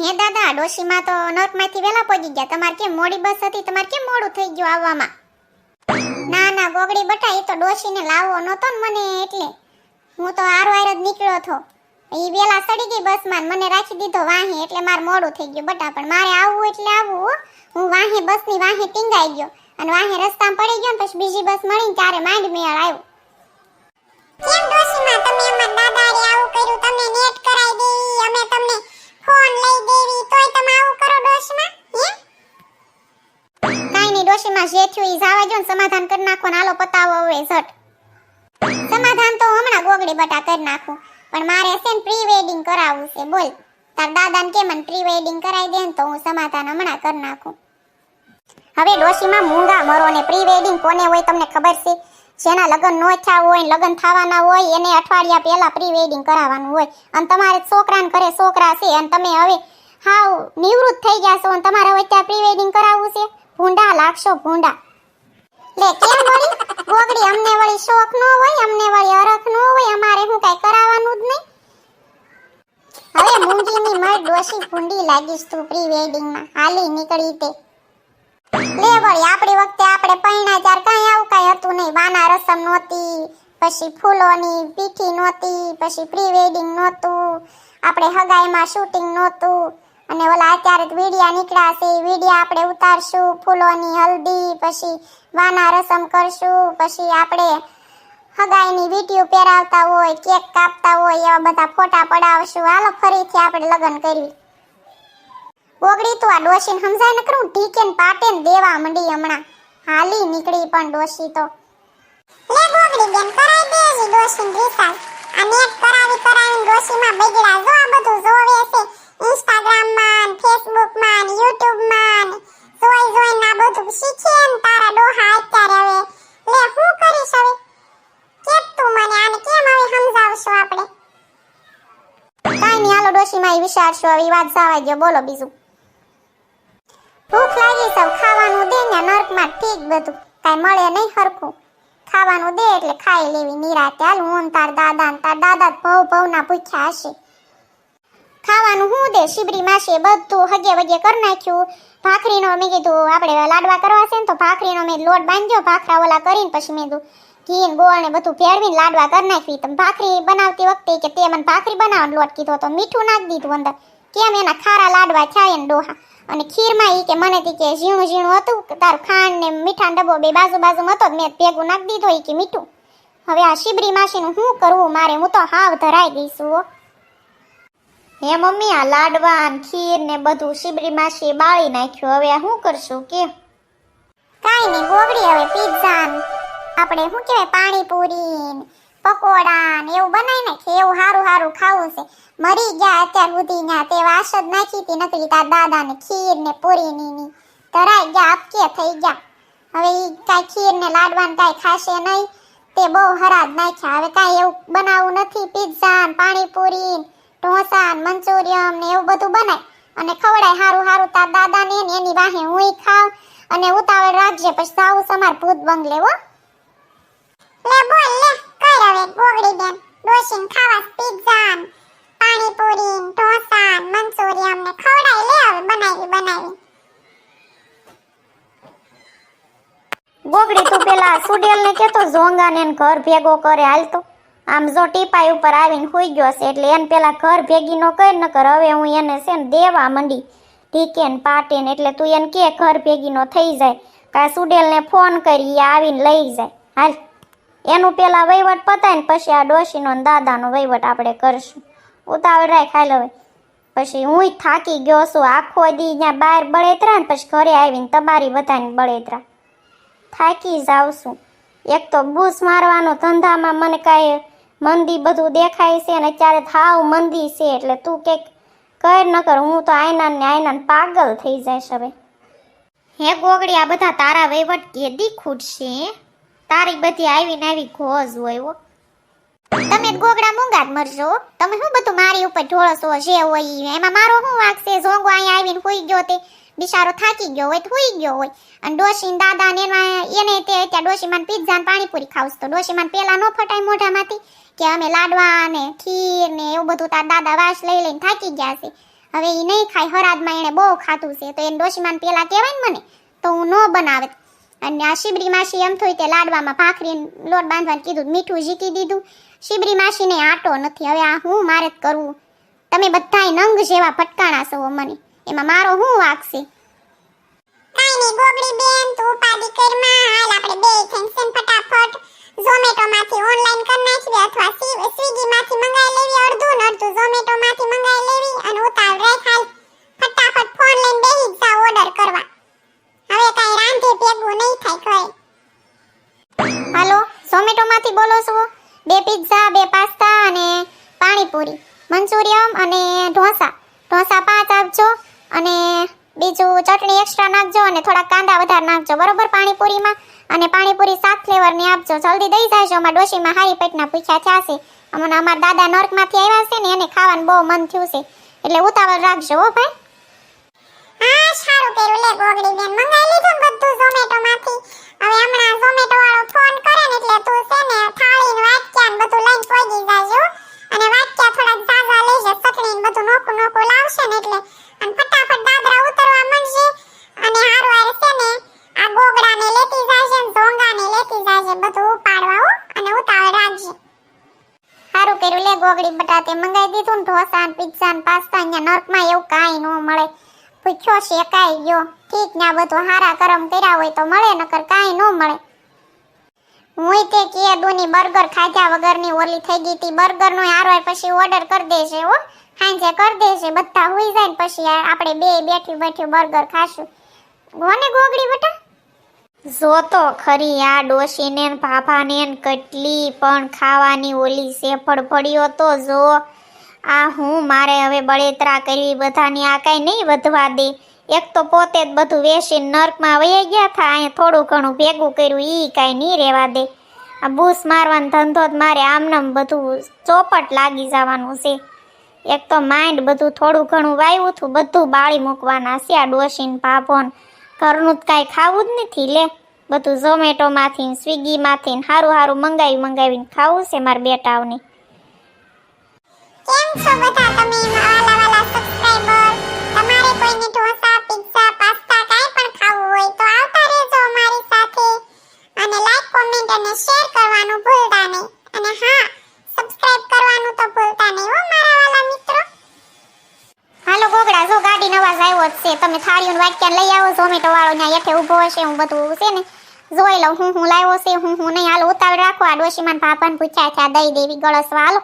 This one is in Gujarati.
હે દાદા, ડોશીમાં તો નર્કમાંથી વેલા પહોંચી ગયા. તમારે કેમ મોડી બસ હતી? તમારે કેમ મોડું થઈ ગયું આવવામાં? ના ના ગોગડી બટા, એ તો ડોશીને લાવવો નહોતો ને મને એટલે. હું તો આરો આર જ નીકળ્યો હતો. એ વેલા સડી ગઈ બસમાં મને રાખી દીધો વાહે, એટલે મારે મોડું થઈ ગયું બટા. પણ મારે આવવું એટલે આવવું હો. વાહે, બસની વાહે ટીંગાઈ ગયો. અને વાહે રસ્તામાં પડી ગયો પછી બીજી બસ મળી ત્યારે માંડ મેળ આવ્યો. કેમ ડોશીમાં? તમે અમાર દાદા આવું કર્યું તમે નેટ કરાઈ દેવી અમે તમને ડોશીમાં જે જો સમાધાન કરી નાખો ને પતાવો હવે ઝટ. સમાધાન તો હમણાં ગોગડી બટા કરી નાખું. પણ મારે છે ને પ્રી વેડિંગ કરાવવું છે, બોલ. તાર દાદાને કે મને પ્રી વેડિંગ કરાવી દે ને તો હું સમાધાન હમણાં કરી નાખું. હવે ડોશીમાં મૂંગા મરો ને પ્રી વેડિંગ કોને હોય તમને ખબર છે? જેના લગ્ન નો થયા હોય લગ્ન થવાના હોય, એને અઠવાડિયા પહેલા પ્રી વેડિંગ કરાવવાનું હોય. અને તમારે છોકરાને ઘરે છોકરા છે અને તમે હવે હાવ નિવૃત્ત થઈ ગયા છો અને તમારે હવે ત્યાં પ્રી વેડિંગ કરાવવું છે? ભૂંડા લાગશો ભૂંડા. લે, કેમ વળી? ગોગડી, અમને વળી શોખ નો હોય, અમને વળી અરખ નો હોય, અમારે હું કઈ કરાવવાનું જ નહીં. હવે મૂંગીની મળ ડોશી, ભૂંડી લાગીશ તું પ્રી વેડિંગમાં હાલી, નીકળી તે. લે વળી, આપણી વખતે આપણે પૈણા ત્યાર કાંઈ આવું કાંઈ હતું નહીં. બાના રસમ નહોતી, પછી ફૂલોની પીઠી નહોતી, પછી પ્રી વેડિંગ નહોતું. આપણે હગાઈમાં શૂટિંગ નહોતું. અને ઓલા અત્યારે વીડિયા નીકળ્યા છે વીડિયા આપણે ઉતારશું ફૂલોની હલ્દી, પછી વાના રસમ કરશું, પછી આપણે હગાઈની વીટીઓ પહેરાવતા હોય, કેક કાપતા હોય, એવા બધા ફોટા પડાવશું. હાલો, ફરીથી આપણે લગ્ન કરવી ગોગડી તું આ ડોશીને સમજાય ન કરું ઢીકે ને પાટે દેવા મંડી હમણાં. હાલી નીકળી પણ ડોશી તો. લે ગોગડી બેન, કરાઈ દેજી ડોશીને રિસાલ આ નેટ કરાવી કરાવીને ડોશીમાં બગડ્યા. જો આ બધું જોવે છે ઇન્સ્ટાગ્રામમાં ફેસબુકમાં યુટ્યુબમાં જોઈ જોઈને આ બધું શીખે ને તારા ડોહા અત્યારે હવે લે હું કરીશ હવે કેમ તું મને આને કેમ હવે સમજાવશો આપણે કાંઈ નહીં હાલો ડોશીમાં એ વિચારશો હવે વાત જવા દો બોલો બીજું. ભૂખ લાગી સૌ ખાવાનું દે ને નર્કમાં ઠીક બધું. કાંઈ મળે નહીં હરખું. ખાવાનું દે એટલે ખાઈ લેવી. નિરાતે હાલ હું તાર દાદા તાર દાદા ભવ ભવના ભૂખ્યા હશે. ખાવાનું હું દે? શિબરી માસે બધું હગે વગે કરી નાખ્યું. ભાખરીનો મેં કીધું, આપણે લાડવા કરવા છે ને તો ભાખરીનો મેં લોટ બાંધ્યો, ભાખરા ઓલા કરીને પછી મેં કીધું ઘી ગોળ ને બધું ભેળવીને લાડવા કરી નાખી. તમે ભાખરી બનાવતી વખતે કે તે મને ભાખરી બનાવવાનો લોટ કીધો તો મીઠું નાખી દીધું અંદર. કેમ એના ખારા લાડવા થાય ને ડોહા. અને ખીરમાં એ કે મને તી કે ઝીણું ઝીણું હતું તારું ખાંડ ને મીઠા ડબ્બો બે બાજુ બાજુમાં હતો મેં ભેગું નાખી દીધો એ કે મીઠું. હવે આ શિબરી માસીનું શું કરવું મારે હું તો હાવ ધરાઈ ગઈ છું હો. મમ્મી, આ લાડવા ને ખીર ને બધું શિબરી માસીએ બાળી નાખ્યું. હવે આ શું કરશું? કે? કાંઈ નહીં, ગોગડી હવે પિઝા આપણે શું કહેવાય પાણીપુરી પકોડા ને એવું બનાવી નાખીએ એવું સારું સારું ખાવું છે. મરી ગયા અત્યાર સુધી ના તે વાસ જ નાખી હતી નથી તાર દાદા ને ખીર ને પૂરી ની તરાઈ ગયા આપકે થઈ ગયા. હવે એ કાંઈ ખીર ને લાડવા ને કાંઈ ખાશે નહીં, તે બહુ હરાજ નાખ્યા. હવે કાંઈ એવું બનાવવું નથી પિઝા ને પાણીપુરી ઢોસા ને મંચુરિયમ ને એવું બધું બનાય. અને ખવડાય હારું સારું તાર દાદા ને એની વાહે હું ખાવ. અને ઉતાવળ રાખજે, પછી સાવ સમાર ભૂત બંગલે હો. લે તું પેલા સુડેલ ને કેતો ઝોંગા ને ઘર ભેગો કરે હાલતો આમ જો ટીપાઈ ઉપર આવીને સુઈ ગયો છે એટલે એને પેલા ઘર ભેગી નો કર ન કર હવે હું એને છે ને દેવા મંડી. ઢીકે ને પાટે ને એટલે તું એને કે ઘર ભેગી નો થઈ જાય. કા સુડેલ ને ફોન કરી આવીને લઈ જાય. હાલ. એનું પેલા વહીવટ પતાય ને પછી આ ડોશીનો દાદાનો વહીવટ આપણે કરશું. ઉતાવળ રાખ હાલ હવે. પછી હુંય થાકી ગયો છું, આખો દી ત્યાં બહાર બળેતરા ને પછી ઘરે આવીને તમારી બધાની બળેતરા થાકી જાઉં છું. એક તો બૂસ મારવાનો ધંધામાં મને કાંઈ મંદી બધું દેખાય છે અને અત્યારે થાવ મંદી છે, એટલે તું કંઈક કર ન કર હું તો આયના ને આયના પાગલ થઈ જાય હવે. હે ગોગડી, આ બધા તારા વહીવટ કેદી ખૂટશે તારી બધી આવીને આવી ઘોજ હોય હો. તમે ગોગડા મૂંગા જ મરજો તમે શું બધું મારી ઉપર ઢોળસો જે હોય એમાં મારો શું વાંક છે? ઝોંગો અહીંયા આવીને હોઈ ગયો તે. બિચારો થાકી ગયો હોય હુઈ ગયો હોય. અને ડોશી દાદા ને એને તે ત્યાં ડોશી માં પિઝા ને પાણીપુરી ખાવસ તો ડોશી માં પેલા નો ફટાય મોઢામાંથી કે અમે લાડવા ને ખીર ને એવું બધું તાર દાદા વાસ લઈ લઈને થાકી ગયા છે. હવે એ નહીં ખાય. હરાદમાં એણે બહુ ખાધું છે. તો એને ડોશીમાં પેલા કહેવાય ને મને, તો હું ન બનાવે. અને આ શિબરી માસી એમ થઈ તે લાડવામાં ભાખરી લોટ બાંધવાનું કીધું મીઠું ઝીકી દીધું. શિબરી માસીને આટો નથી. હવે આ હું મારે જ કરવું? તમે બધાય નંગ જેવા ફટકાણા છો મને એમાં મારો હું વાગશે કાઈ નહીં ગોગડી ઝોમેટો માંથી ઓનલાઈન કરી નાખી અથવા સ્વીગી માંથી મંગાવી લેવી, અડધું અડધું ઝોમેટો માંથી મંગાવી લેવી. અને ઢોસા. ઢોસા પાંચ આપજો અને બીજું ચટણી એક્સ્ટ્રા નાખજો અને થોડા કાંદા વધારે નાખજો. બરોબર? પાણીપુરીમાં. અને પાણીપુરી સાત ફ્લેવરની આપજો. જલ્દી દઈ જાજો. અમારા ડોશીમાં હારી પેટના પૂછ્યા થયા છે. અમને અમારા દાદા નર્કમાંથી આવ્યા છે ને એને ખાવાનું બહુ મન થયું છે. એટલે ઉતાવળ રાખજો હો ભાઈ. હા, સારું કર્યું. લે, ગોગડી બેન, મંગાવી લીધું બધું ઝોમેટો માંથી હવે હમણાં ઝોમેટો વાળો ફોન કરે ને એટલે તું છે ને થાળી ને વાટક્યા ને બધું લઈને પહોંચી જાજો અને વાટક્યા થોડાક ઝાઝા લેજે ચટણી ને બધું નોખું નોખું લાવશે ને એટલે અને ફટાફટ દાદરા ઉતરવા માંડશે અને હારું હારે છે ને આ ગોગડાને લેતી જાજે ને ઝોંગાને લેતી જાજે બધું ઉપાડવા હો અને ઉતાવળ રાખજે સારું કર્યું લે ગોગડી બટાતે મંગાવી દીધું ને ઢોસા ને પિઝા ને પાસ્તા અહીંયા નર્કમાં એવું કાંઈ ન મળે. પૂછ્યો શેકાઈ ગયો. ઠીક ને આ બધું હારા કરમ કર્યા હોય તો મળે, નકર કાંઈ ન મળે. હું તે કે દુની બર્ગર ખાધા વગરની ઓલી થઈ ગઈ હતી બર્ગરનો હારો પછી ઓર્ડર કરી દેશે હો. સાંજે કરી દેશે બધા હોઈ જાય ને પછી આપણે બે બેઠી બેઠી બર્ગર ખાશું. ગોને ગોગડી બટા? જો તો ખરી આ ડોશીને ને ભાભાને ને કેટલી પણ ખાવાની ઓલી સેફળ પડ્યો તો જો. આ હું, મારે હવે બળેતરા કરવી, બધાની આ કાંઈ નહીં વધવા દે. એક તો પોતે જ બધું વેસી નર્કમાં વહી ગયા હતા અહીંયા થોડું ઘણું ભેગું કર્યું એ કાંઈ નહીં રહેવા દે. આ બૂસ મારવાનો ધંધો જ મારે આમનામ બધું ચોપટ લાગી જવાનું છે. એક તો માઇન્ડ બધું થોડું ઘણું વાવ્યું હતું બધું બાળી મૂકવાના છે આ ડોસીન ભાભોન. ઘરનું જ કાંઈ ખાવું જ નથી લે. બધું ઝોમેટોમાંથી સ્વિગીમાંથી સારું સારું મંગાવી મંગાવીને ખાવું છે મારા બેટાઓને. કેમ છો બધા? તમે વાલા વાલા સબસ્ક્રાઇબર તમારે કોઈને ઢોસા પિઝા પાસ્તા કાંઈ પણ ખાવું હોય તો આવતા રહેજો અમારી સાથે. અને લાઈક કોમેન્ટ અને શેર કરવાનું ભૂલતા નહીં. અને હા સબસ્ક્રાઇબ કરવાનું તો ભૂલતા નહીં હો મારા વાલા મિત્રો. હાલો ગોગડા, જો ગાડી નવાજ આવ્યો જ છે. તમે થાળીઓને વાટક્યા લઈ આવો. ઝોમેટો વાળો ત્યાં હેઠે ઊભો હશે, હું બધું છે ને જોઈ લઉં. હું હું લાવ્યો છે, હું હું નહીં. હાલો ઉતાવળ રાખો. આ ડોશીમાન ભાભાને પૂછ્યા છે, આ દઈ દેવી ગળસવા. હાલો.